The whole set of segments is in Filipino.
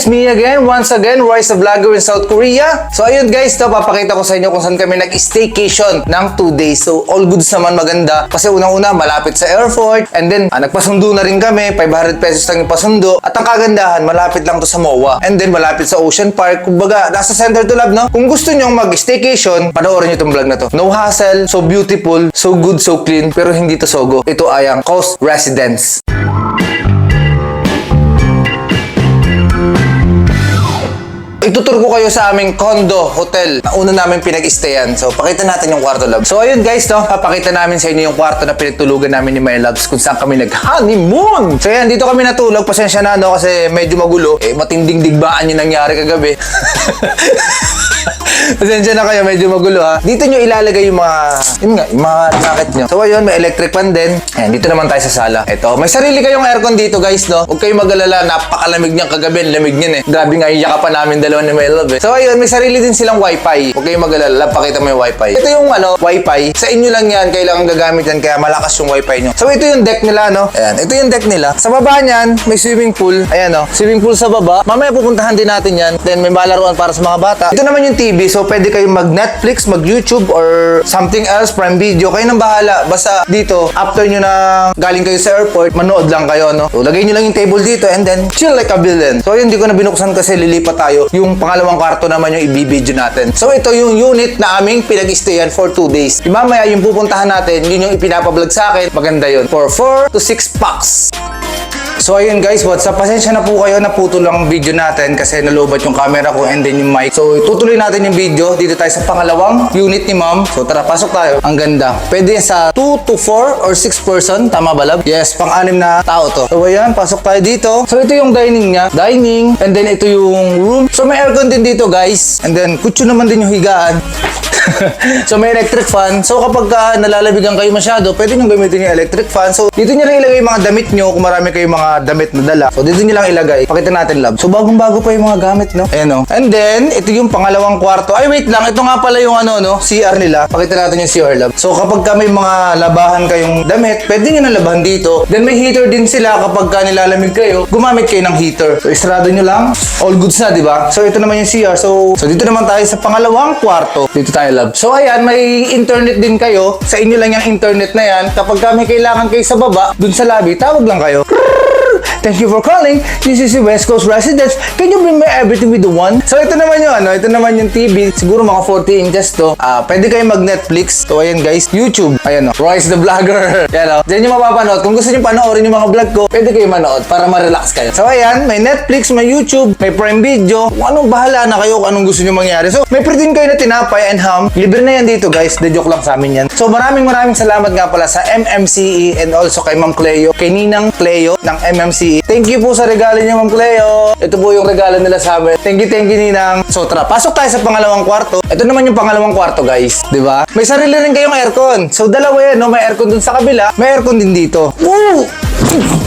It's me again, once again, Royce the Vlogger in South Korea. So ayun guys, to, papakita ko sa inyo kung saan kami nag-staycation ng 2 days. So all goods naman maganda. Kasi unang-una, malapit sa airport. And then, ah, nagpasundo na rin kami. 500 pesos lang yung pasundo. At ang kagandahan, malapit lang to sa MOA. And then, malapit sa Ocean Park. Kumbaga, nasa center to love, no? Kung gusto nyo mag-staycation, panoorin nyo itong vlog na to. No hassle, so beautiful, so good, so clean. Pero hindi to sogo. Ito ay ang Coast Residence. Itutur ko kayo sa aming condo hotel na una namin pinag-stayan. So, pakita natin yung kwarto, love. So, ayun guys, no? Papakita namin sa inyo yung kwarto na pinagtulugan namin ni My Loves kung saan kami nag-honeymoon. So, yan, dito kami natulog. Pasensya na, no? Kasi medyo magulo. Eh, matinding digbaan yung nangyari kagabi. Pasensya na kayo, medyo magulo ha. Dito nyo ilalagay yung mga, yun nga, yung mga jacket nyo. So ayun, may electric fan din. Ayan, dito naman tayo sa sala. Ito, may sarili kayong aircon dito guys, no? Huwag kayong mag-alala, napakalamig niyang kagabi. Lamig niyan eh. Grabe nga, iyak pa namin dalawa ni My Love eh. So ayun, may sarili din silang wifi. Huwag kayong mag-alala, pakita mo yung wifi. Ito yung ano, wifi. Sa inyo lang yan, kailangan gagamit yan, kaya malakas yung wifi nyo. So ito yung deck nila, no? Ayan, ito yung deck nila. Sa baba niyan, may swimming pool. Ayan, no? Swimming pool sa baba. Mamaya pupuntahan din natin yan. Then may malaruan para sa mga bata. Ito naman yung TV, so pwede kayong mag-Netflix, mag-YouTube, or something else, Prime Video. Kayo nang bahala. Basta dito, after nyo na galing kayo sa airport, manood lang kayo, no? So, lagay nyo lang yung table dito and then chill like a villain. So, yun, hindi ko na binuksan kasi lilipat tayo. Yung pangalawang kwarto naman yung ibibideo natin. So, ito yung unit na aming pinag-stayan for 2 days. Yung mamaya, yung pupuntahan natin, yun yung ipinapablog sa akin. Maganda yun. For 4 to 6 packs. So ayun guys, what's up? Pasensya na po kayo, naputol lang ang video natin kasi nalobat yung camera ko and then yung mic. So tutuloy natin yung video. Dito tayo sa pangalawang unit ni ma'am. So tara, pasok tayo. Ang ganda. Pwede sa 2 to 4 or 6 person. Tama ba love? Yes, pang-anim na tao to. So ayan, pasok tayo dito. So ito yung dining niya. Dining. And then ito yung room. So may aircon din dito guys. And then kutso naman din yung higaan. so may electric fan. So kapag ka nalalabigan kayo masyado, pwede nyo gamitin yung electric fan. So dito nyo lang ilagay yung mga damit nyo kung marami kayong mga damit na dala. So dito nyo lang ilagay. Pakita natin love. So bagong bago pa yung mga gamit no. Ayan o. And then ito yung pangalawang kwarto. Ay wait lang. Ito nga pala yung ano no. CR nila. Pakita natin yung CR love. So kapag ka may mga labahan kayong damit, pwede nyo na labahan dito. Then may heater din sila kapag ka nilalamig kayo. Gumamit kayo ng heater. So isarado nyo lang. All goods na, di ba? So ito naman yung CR. So, so dito naman tayo sa pangalawang kwarto. Dito tayo love. So ayan, may internet din kayo. Sa inyo lang yung internet na yan. Kapag ka may kailangan kayo sa baba, dun sa lobby, tawag lang kayo. Thank you for calling. This is the West Coast Residence. Can you bring me everything with the one? So ito naman yung ano, ito naman yung TV. Siguro mga 40 inches to. Ah, pwede kayo mag-Netflix. So ayan guys, YouTube. Ayan o, Royce the Vlogger. Yan o. Diyan yung mapapanood. Kung gusto niyo panoorin yung mga vlog ko, pwede kayo manood para ma-relax kayo. So ayan, may Netflix, may YouTube, may Prime Video. Kung anong bahala na kayo, kung anong gusto niyo mangyari. So may din kayo na tinapay and ham. Libre na yan dito guys. De joke lang sa amin yan. So maraming maraming salamat nga pala sa MMCE and also kay Ma'am Cleo, kay Ninang Cleo ng MMCE. Thank you po sa regalo niyo, Ma'am Cleo. Ito po yung regalo nila sa amin. Thank you, thank you, Ninang. So, tara, pasok tayo sa pangalawang kwarto. Ito naman yung pangalawang kwarto, guys. Ba? May sarili rin kayong aircon. So, dalawa yan, no? May aircon dun sa kabila, may aircon din dito. Woo!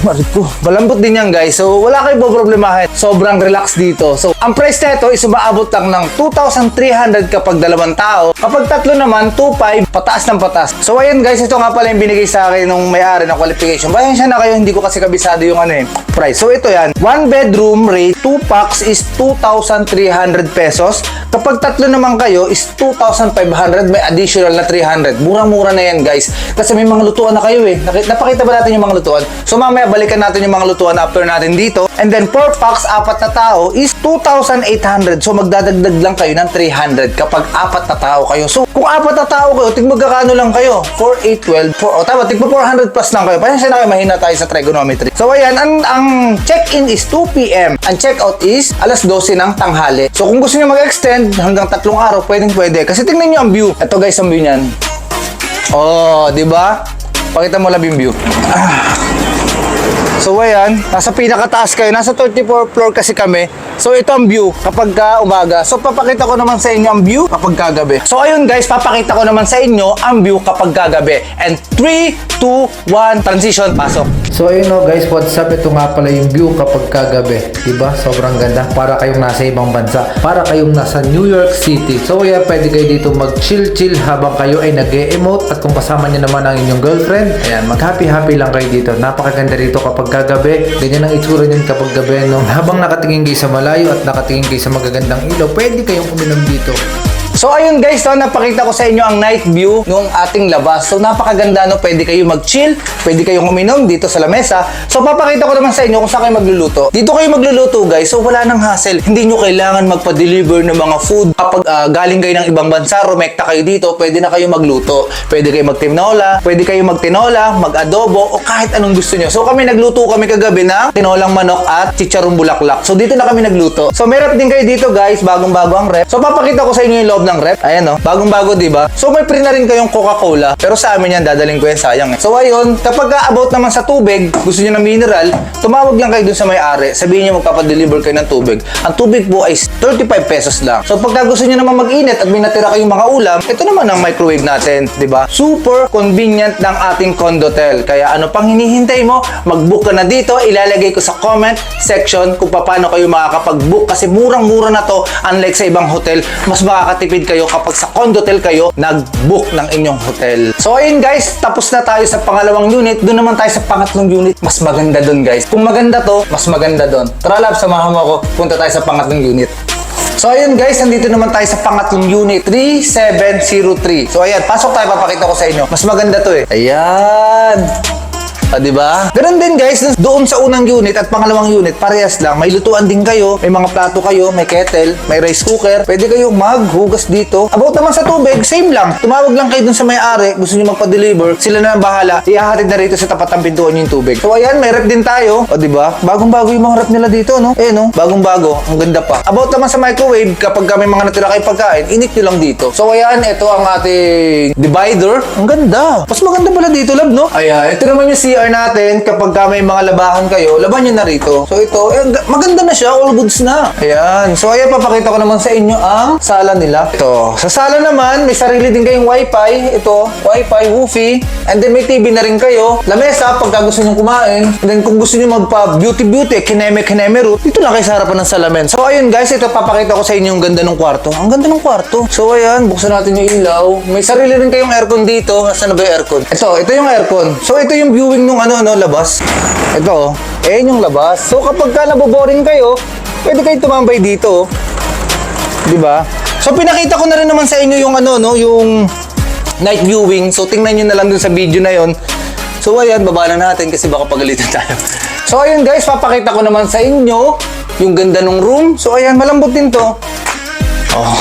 Mariko. Malambot din yan, guys. So, wala kayo problemahin. Sobrang relax dito. So, ang price nito is umaabot lang ng 2,300 kapag dalawang tao. Kapag tatlo naman, 2,500 pataas ng pataas. So, ayun guys, ito nga pala yung binigay sa akin nung may-ari ng qualification. Bayan siya na kayo, hindi ko kasi kabisado yung ano eh, price. So, ito yan. One bedroom rate, 2 packs is 2,300 pesos. Kapag tatlo naman kayo is 2,500, may additional na 300. Murang-mura na yan, guys. Kasi may mga lutuan na kayo eh. Napakita ba natin yung mga lutuan? So, mamaya balikan natin yung mga lutuan after natin dito. And then, 4 packs, apat na tao is 2,800. So, magdadagdag lang kayo ng 300 kapag apat na tao kayo. So, kung apat na tao kayo, tig magkakano lang kayo? 4, 8, 12, 4, o tama, tig 400 plus lang kayo. Pasensya na kayo, mahina tayo sa trigonometry. So, ayan, ang, ang check-in is 2 p.m. Ang check-out is alas 12 ng tanghali. So, kung gusto niyo mag-extend hanggang tatlong araw, pwedeng pwede. Kasi tingnan niyo ang view. Ito guys, ang view niyan. Oh, di ba? Pakita mo lang yung view. So ayan, nasa pinakataas kayo. Nasa 34 floor kasi kami. So ito ang view kapag ka umaga. So papakita ko naman sa inyo ang view kapag kagabi. So ayun guys, papakita ko naman sa inyo ang view kapag kagabi. And 3, 2, 1, transition, pasok. So ayun no guys, what's up? Ito nga pala yung view kapag kagabi. Diba? Sobrang ganda. Para kayong nasa ibang bansa. Para kayong nasa New York City. So kaya pwede kayo dito mag-chill-chill habang kayo ay nag emote At kung kasama niyo naman ang inyong girlfriend, ayan, mag-happy-happy lang kayo dito. Napakaganda rito kapag kagabi. Ganyan ang itsura niyan kapag gabi. No? Habang nakatingin kayo sa malayo at nakatingin kayo sa magagandang ilaw, pwede kayong uminom dito. So ayun guys, no, napakita ko sa inyo ang night view ng ating labas. So napakaganda no, pwede kayo mag-chill, pwede kayong uminom dito sa lamesa. So papakita ko naman sa inyo kung saan kayo magluluto. Dito kayo magluluto guys, so wala nang hassle. Hindi nyo kailangan magpa-deliver ng mga food. Kapag ah, galing kayo ng ibang bansa, rumekta kayo dito, pwede na kayo magluto. Pwede kayo magtinola, pwede kayo magtinola, mag-adobo, o kahit anong gusto nyo. So kami nagluto kami kagabi ng tinolang manok at chicharong bulaklak. So dito na kami nagluto. So rep din kayo dito guys, bagong-bago ang rep. So papakita ko sa inyo yung loob ng rep. Ayan o, bagong-bago di ba? So may pre na rin kayong Coca-Cola. Pero sa amin yan, dadaling ko yan sayang eh. So ayun, kapag ka about naman sa tubig, gusto niyo ng mineral, tumawag lang kayo dun sa may-ari. Sabihin niyo magpapadeliver kayo ng tubig. Ang tubig po ay 35 pesos lang. So pagka gusto niyo naman mag-init at may natira kayong mga ulam, ito naman ang microwave natin, di ba? Super convenient ng ating condotel. Kaya ano pang hinihintay mo? Mag-book ka na dito. Ilalagay ko sa comment section kung paano kayo makakapag-book kasi murang-mura na to unlike sa ibang hotel. Mas makakatipid kayo kapag sa condotel kayo nag-book ng inyong hotel. So ayun guys, tapos na tayo sa pangalawang unit. Doon naman tayo sa pangatlong unit. Mas maganda doon guys. Kung maganda to, mas maganda doon. Tara lab, samahan mo ako. Punta tayo sa pangatlong unit. So ayun guys, nandito naman tayo sa pangatlong unit, 3703. So ayan, pasok tayo, papakita ko sa inyo. Mas maganda to eh. Ayan. Ah, di ba? Ganun din guys, doon sa unang unit at pangalawang unit, parehas lang. May lutuan din kayo, may mga plato kayo, may kettle, may rice cooker. Pwede kayong maghugas dito. About naman sa tubig, same lang. Tumawag lang kayo dun sa may-ari, gusto niyo magpa-deliver, sila na ang bahala. Ihahatid na rito sa tapat ng pintuan yung tubig. So ayan, may rep din tayo. O di ba? Bagong-bago yung mga rep nila dito, no? Eh no, bagong-bago. Ang ganda pa. About naman sa microwave, kapag may mga natira kayo pagkain, init nyo lang dito. So ayan, ito ang ating divider. Ang ganda. Mas maganda pala dito, lab, no? Ayan, ito naman yung CR natin. Kapag ka may mga labahan kayo, laban nyo na rito. So ito, eh, ga- maganda na siya. All goods na. Ayan. So ayan, papakita ko naman sa inyo ang sala nila. Ito. Sa sala naman, may sarili din kayong wifi. Ito, wifi, woofy. And then may TV na rin kayo. Lamesa, pagka gusto nyo kumain. And then kung gusto nyo magpa-beauty-beauty, kineme-kineme root, dito lang kayo sa harapan ng salamin. So ayun guys, ito papakita ko sa inyo yung ganda ng kwarto. Ang ganda ng kwarto. So ayan, buksan natin yung ilaw. May sarili rin kayong aircon dito. Nasaan na ba yung aircon? Ito, ito yung aircon. So ito yung viewing nung ano, no, labas. Ito, oh. eh yung labas. So kapag ka naboboring kayo, pwede kayo tumambay dito. oh. Di ba? So pinakita ko na rin naman sa inyo yung ano, no, yung night viewing. So tingnan nyo na lang dun sa video na yon. So ayan, baba na natin kasi baka pagalitan tayo. So ayun guys, papakita ko naman sa inyo yung ganda ng room. So ayan, malambot din to. Oh.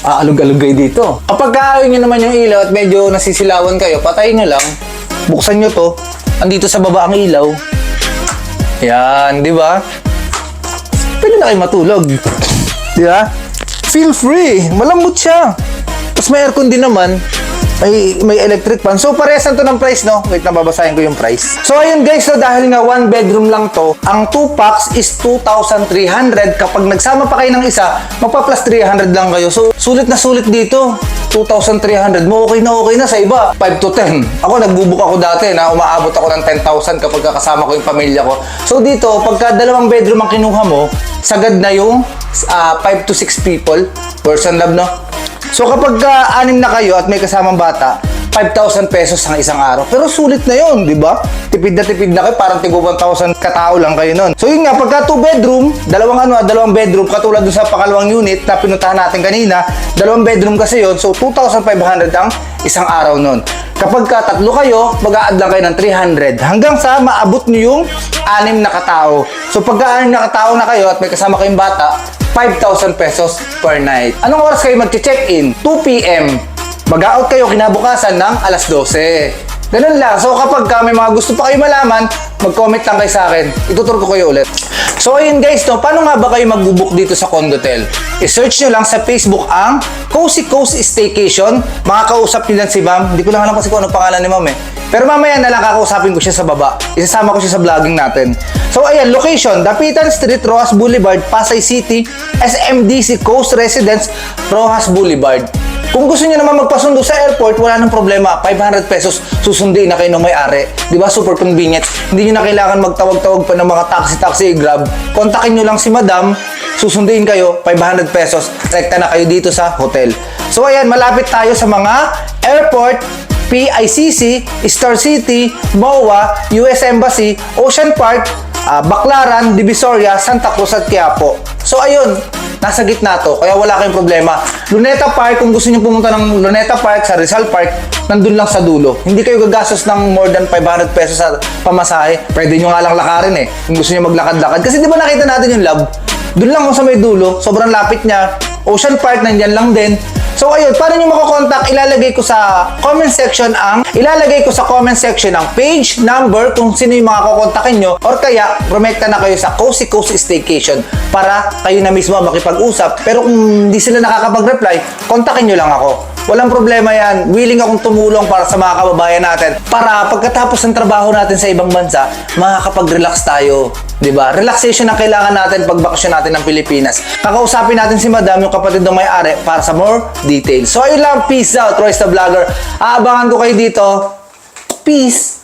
Aalog-alog kayo dito. Kapag kaayon nyo naman yung ilaw at medyo nasisilawan kayo, patayin nyo lang. Buksan nyo to. Andito sa baba ang ilaw. Yan, di ba? Pwede na kayo matulog. Di ba? Feel free. Malambot siya. Tapos may aircon din naman. May, may electric fan. So, parehas na to ng price, no? Wait, nababasahin ko yung price. So, ayun guys, so dahil nga one bedroom lang to, ang 2 packs is 2,300. Kapag nagsama pa kayo ng isa, magpa-plus 300 lang kayo. So, sulit na sulit dito. 2,300 mo, okay na okay na sa iba. 5 to 10. Ako, nagbubuk ako dati na umaabot ako ng 10,000 kapag kasama ko yung pamilya ko. So, dito, pagka dalawang bedroom ang kinuha mo, sagad na yung 5 to 6 people. Person love, no? So kapag ka anim na kayo at may kasamang bata, 5,000 pesos ang isang araw. Pero sulit na yon, di ba? Tipid na tipid na kayo, parang tigo 1,000 katao lang kayo nun. So yun nga, pagka 2 bedroom, dalawang ano, ah, dalawang bedroom, katulad dun sa pakalawang unit na pinuntahan natin kanina, dalawang bedroom kasi yon so 2,500 ang isang araw nun. Kapag ka tatlo kayo, mag-a-add lang kayo ng 300 hanggang sa maabot nyo yung anim na katao. So pagka anim na katao na kayo at may kasama kayong bata, 5,000 pesos per night. Anong oras kayo mag-check-in? 2 p.m. Mag-out kayo kinabukasan ng alas 12. Ganun lang. So kapag ka may mga gusto pa kayo malaman, mag-comment lang kayo sa akin. Ituturo ko kayo ulit. So ayun guys, no, paano nga ba kayo mag-book dito sa Condotel? I-search nyo lang sa Facebook ang Cozy Coast Staycation. Makakausap nyo lang si ma'am. Hindi ko lang alam kasi kung ano pangalan ni ma'am eh. Pero mamaya na lang kakausapin ko siya sa baba. Isasama ko siya sa vlogging natin. So ayan, location, Dapitan Street, Rojas Boulevard, Pasay City, SMDC Coast Residence, Rojas Boulevard. Kung gusto niyo naman magpasundo sa airport, wala nang problema. 500 pesos, susunduin na kayo ng may-ari. Di ba? Super convenient. Hindi niyo na kailangan magtawag-tawag pa ng mga taxi-taxi, grab. Kontakin niyo lang si madam, susunduin kayo, 500 pesos. Rekta na kayo dito sa hotel. So ayan, malapit tayo sa mga airport, PICC, Star City, MOA, US Embassy, Ocean Park, ah, Baclaran, Divisoria, Santa Cruz at Quiapo. So ayun, nasa gitna to, kaya wala kayong problema. Luneta Park, kung gusto niyo pumunta ng Luneta Park sa Rizal Park, nandun lang sa dulo. Hindi kayo gagastos ng more than 500 pesos sa pamasahe. Pwede nyo nga lang lakarin eh, kung gusto niyo maglakad-lakad. Kasi di ba nakita natin yung lab? Doon lang ako sa may dulo, sobrang lapit niya. Ocean Park, nandyan lang din. So ayun, paano nyo makakontakt? Ilalagay ko sa comment section ang ilalagay ko sa comment section ang page number kung sino yung mga kukontakin nyo or kaya rumekta na kayo sa Cozy Cozy Staycation para kayo na mismo makipag-usap. Pero kung hindi sila nakakapag-reply, kontakin nyo lang ako. Walang problema yan. Willing akong tumulong para sa mga kababayan natin. Para pagkatapos ng trabaho natin sa ibang bansa, makakapag-relax tayo. 'Di ba? Relaxation ang kailangan natin pag bakasyon natin ng Pilipinas. Kakausapin natin si Madam, yung kapatid ng may-ari, para sa more details. So ayun lang, peace out, Royce the Vlogger. Aabangan ko kayo dito. Peace!